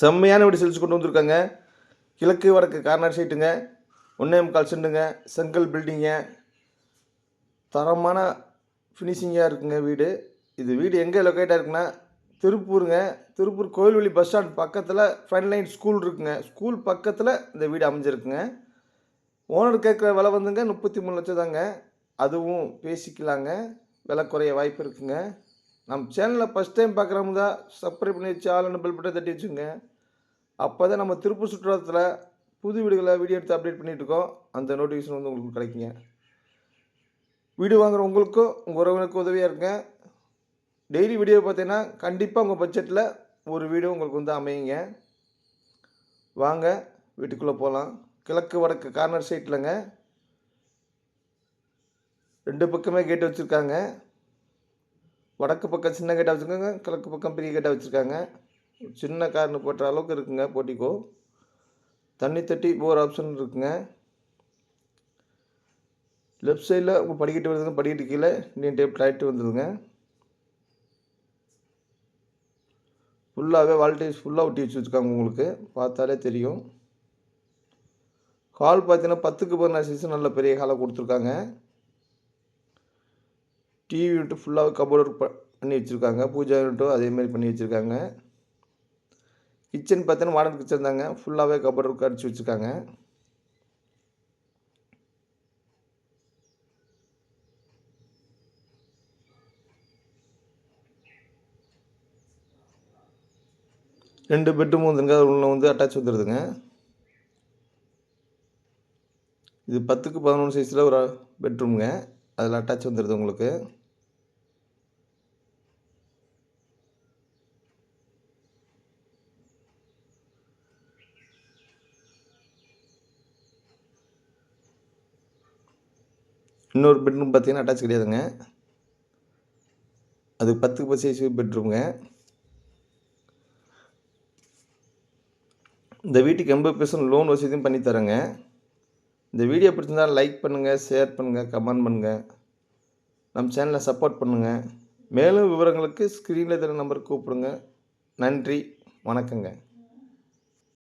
செம்மையான வீடு செலுத்து கொண்டு வந்திருக்காங்க. கிழக்கு வடக்கு கார்னர் சைட்டுங்க ஒன்றே முக்கால் செண்டுங்க செங்கல் பில்டிங்க தரமான ஃபினிஷிங்காக இருக்குங்க வீடு. இது வீடு எங்கே லொக்கேட்டாக இருக்குன்னா திருப்பூருங்க. திருப்பூர் கோயில்வெளி பஸ் ஸ்டாண்ட் பக்கத்தில் ஃப்ரண்ட் லைன் ஸ்கூல் இருக்குங்க. ஸ்கூல் பக்கத்தில் இந்த வீடு அமைஞ்சிருக்குங்க. ஓனர் கேட்குற விலை வந்துங்க முப்பத்தி மூணு லட்சம் தாங்க. அதுவும் பேசிக்கலாங்க. விலை குறைய வாய்ப்பு இருக்குங்க. நம்ம சேனலில் ஃபஸ்ட் டைம் பார்க்குறவங்க தான் சப்ஸ்கிரைப் பண்ணி வச்சு ஆளுன்னு பெல் பட்டை தட்டி வச்சுங்க அப்போ தான் நம்ம திருப்பூர் சுற்றுலாத்தில் புது வீடுகளை வீடியோ எடுத்து அப்டேட் பண்ணிகிட்டு இருக்கோம். அந்த நோட்டிஃபிகேஷன் வந்து உங்களுக்கு கிடைக்குங்க. வீடு வாங்குகிற உங்களுக்கும் உங்கள் உறவினருக்கும் உதவியாக இருக்குங்க டெய்லி வீடியோ பார்த்தீங்கன்னா கண்டிப்பாக உங்கள் பட்ஜெட்டில் ஒரு வீடியோ உங்களுக்கு வந்து அமையுங்க. வாங்க வீட்டுக்குள்ளே போகலாம் கிழக்கு வடக்கு கார்னர் சைட்லங்க ரெண்டு பக்கமே கேட் வச்சுருக்காங்க. வடக்கு பக்கம் சின்ன கேட்டாக வச்சுருக்காங்க கிழக்கு பக்கம் பெரிய கேட்டாக வச்சுருக்காங்க. சின்ன கார்னு போட்டுற அளவுக்கு இருக்குங்க போட்டிக்கோ. தண்ணி தட்டி போர் ஆப்ஷன் இருக்குங்க. லெஃப்ட் சைடில் உங்கள் படிக்கட்டு வருதுங்க படிக்கட்டு கீழே. இந்தியன் டேப் லைட்டு வந்துடுங்க ஃபுல்லாகவே வால்டேஜ் ஃபுல்லாக ஒட்டி வச்சு வச்சுருக்காங்க உங்களுக்கு. பார்த்தாலே தெரியும். ஹால் பார்த்தீங்கன்னா பத்துக்கு பதினாறு சைஸ் நல்ல பெரிய காலை கொடுத்துருக்காங்க. டிவி யூனிட்டு ஃபுல்லாக கபோர்டு பண்ணி வச்சுருக்காங்க. பூஜா யூனிட்டும் அதேமாரி பண்ணி வச்சுருக்காங்க. கிச்சன் பார்த்தீங்கன்னா மாடர்ன் கிச்சன் தாங்க. ஃபுல்லாகவே கபோர்டு அடிச்சு வச்சுருக்காங்க. ரெண்டு பெட்ரூம் வந்துருங்க அது உள்ள வந்து அட்டாச் வந்துடுதுங்க இது பத்துக்கு பதினொன்று சைஸில் ஒரு பெட்ரூமுங்க அதில் அட்டாச் வந்துடுது உங்களுக்கு. இன்னொரு பெட்ரூம் பார்த்தீங்கன்னா அட்டாச் கிடையாதுங்க. அது பத்துக்கு பத்து சைஸ் பெட்ரூமுங்க இந்த வீட்டுக்கு எண்பது பர்சன்ட் லோன் வசதியும் பண்ணி தரேங்க இந்த வீடியோ பிடிச்சிருந்தால் லைக் பண்ணுங்கள் ஷேர் பண்ணுங்கள் கமெண்ட் பண்ணுங்கள் நம்ம சேனலை சப்போர்ட் பண்ணுங்கள் மேலும் விவரங்களுக்கு ஸ்க்ரீனில் தர நம்பருக்கு கூப்பிடுங்க. நன்றி வணக்கங்க.